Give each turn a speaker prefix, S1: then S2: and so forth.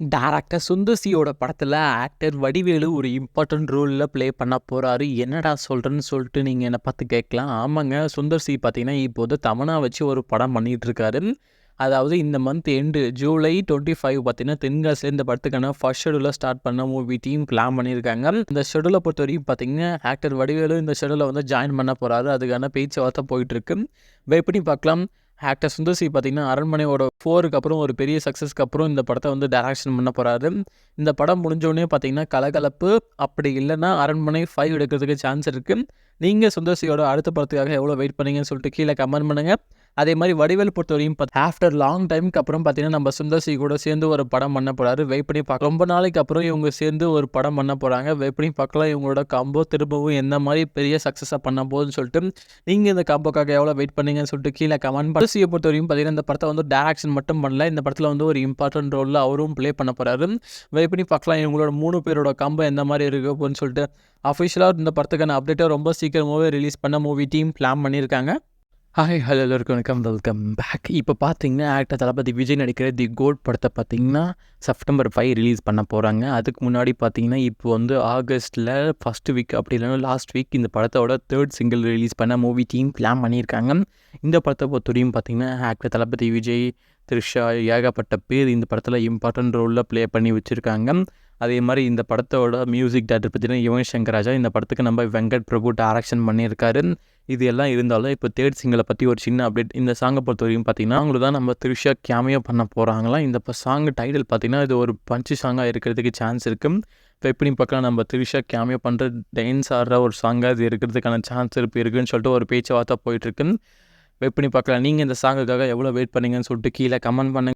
S1: Director சுந்தர்சியோட படத்தில் actor Vadivelu ஒரு important ரோலில் ப்ளே பண்ண போகிறாரு என்னடா சொல்கிறேன்னு சொல்லிட்டு நீங்கள் என்னை பார்த்து கேட்கலாம். ஆமாங்க சுந்தர்சி பார்த்தீங்கன்னா இப்போது தமனா வச்சு ஒரு படம் பண்ணிகிட்ருக்காரு அதாவது இந்த month end July twenty five பார்த்தீங்கன்னா தென்காசியில் இந்த படத்துக்கான ஃபர்ஸ்ட் ஷெடியூலில் ஸ்டார்ட் பண்ண மூவி டீம் பிளான் பண்ணியிருக்காங்க. இந்த ஷெடியூலை பொறுத்த வரைக்கும் பார்த்தீங்கன்னா ஆக்டர் வடிவேலு இந்த ஷெடியூலை வந்து ஜாயின் பண்ண போகிறாரு அதுக்கான பேச்சுவார்த்தை போயிட்டுருக்கு வெயிட் பண்ணி பார்க்கலாம்? ஆக்டர் சுந்தர்சி பார்த்தீங்கன்னா அரண்மனையோட ஃபோருக்கு அப்புறம் ஒரு பெரிய சக்ஸஸ்க்கு அப்புறம் இந்த படத்தை வந்து டைரக்ஷன் பண்ண போகிறாரு இந்த படம் முடிஞ்சோடனே பார்த்தீங்கன்னா கலகலப்பு அப்படி இல்லைன்னா அரண்மனை ஃபைவ் எடுக்கிறதுக்கு சான்ஸ் இருக்குது நீங்கள் சுந்தர்சியோட அடுத்த படத்துக்காக எவ்வளோ வெயிட் பண்ணீங்கன்னு சொல்லிட்டு கீழே கமெண்ட் பண்ணுங்கள் அதே மாதிரி வடிவேல் பொறுத்தவரையும் ஆஃப்டர் லாங் டைமுக்கு அப்புறம் பார்த்தீங்கன்னா நம்ம சுந்தர்சி கூட சேர்ந்து ஒரு படம் பண்ண போகிறாரு வெயிட் பண்ணி பார்க்க ரொம்ப நாளைக்கு அப்புறம் இவங்க சேர்ந்து ஒரு படம் பண்ண போகிறாங்க வெயிட் பண்ணி பார்க்கலாம் இவங்களோட காம்போ திரும்பவும் எந்த மாதிரி பெரிய சக்ஸஸாக பண்ண போகுதுன்னு சொல்லிட்டு நீங்கள் இந்த காம்போக்காக எவ்வளோ வெயிட் பண்ணீங்கன்னு சொல்லிட்டு கீழே கமெண்ட் சுந்தர்சியை பொறுத்தவரையும் பார்த்தீங்கன்னா இந்த படத்தை வந்து டேரக்ஷன் மட்டும் பண்ணல. இந்த படத்தில் வந்து ஒரு இம்பார்ட்டன்ட் ரோலில் அவரும் ப்ளே பண்ண போகிறாரு வெயிட் பண்ணி பார்க்கலாம் இவங்களோட மூணு பேரோட காம்போ எந்த மாதிரி இருக்கு அப்படின்னு சொல்லிட்டு அஃபிஷியலாக இந்த படத்துக்கான அப்டேட்டை ரொம்ப சீக்கிரமாகவே ரிலீஸ் பண்ண மூவி டீம் பிளான் பண்ணியிருக்காங்க. ஹாய் ஹலோ எல்லோருக்கும் வணக்கம். வெல்கம் பேக் இப்போ பார்த்தீங்கன்னா ஆக்டர் தளபதி விஜய் நடிக்கிற தி கோட் படத்தை பார்த்தீங்கன்னா செப்டம்பர் ஃபைவ் ரிலீஸ் பண்ண போகிறாங்க அதுக்கு முன்னாடி பார்த்தீங்கன்னா இப்போ வந்து ஆகஸ்ட்டில் ஃபஸ்ட் வீக் அப்படி இல்லைன்னா லாஸ்ட் வீக் இந்த படத்தோட தேர்ட் சிங்கிள் ரிலீஸ் பண்ண மூவி டீம் பிளான் பண்ணியிருக்காங்க. இந்த படத்தை பொறுத்தவரையும் பார்த்தீங்கன்னா ஆக்டர் தளபதி விஜய் த்ரிஷா ஏகப்பட்ட பேர் இந்த படத்தில் இம்பார்ட்டன்ட் ரோலில் ப்ளே பண்ணி வச்சுருக்காங்க. அதே மாதிரி இந்த படத்தோட மியூசிக் டேரக்டர் பார்த்தீங்கன்னா யுவன் சங்கர் ராஜா இந்த படத்துக்கு நம்ம வெங்கட் பிரபு டைரக்ஷன் பண்ணியிருக்காரு. இது எல்லாம் இருந்தாலும் இப்போ தேர்ட் சிங்கிளை பற்றி ஒரு சின்ன அப்டேட் இந்த சாங்கை பொறுத்த வரைக்கும் பார்த்தீங்கன்னா அவங்களுக்கு தான் நம்ம த்ரிஷா கேமியோ பண்ண போகிறாங்களாம் இந்த சாங் டைட்டில் பார்த்தீங்கன்னா இது ஒரு பஞ்சு சாங்காக இருக்கிறதுக்கு சான்ஸ் இருக்குது இப்போ எப்படி பார்க்கலாம் நம்ம த்ரிஷா கேமியோ பண்ணுற டான்ஸ் ஆடுற ஒரு சாங்காக இது இருக்கிறதுக்கான சான்ஸ் இருப்பு இருக்குன்னு சொல்லிட்டு ஒரு பேச்சுவார்த்தை போயிட்டுருக்கு வெயிட் பண்ணி பார்க்கலாம் நீங்கள் இந்த சாங்குக்காக எவ்வளோ வெயிட் பண்ணீங்கன்னு சொல்லிட்டு கீழே கமெண்ட் பண்ணுங்கள்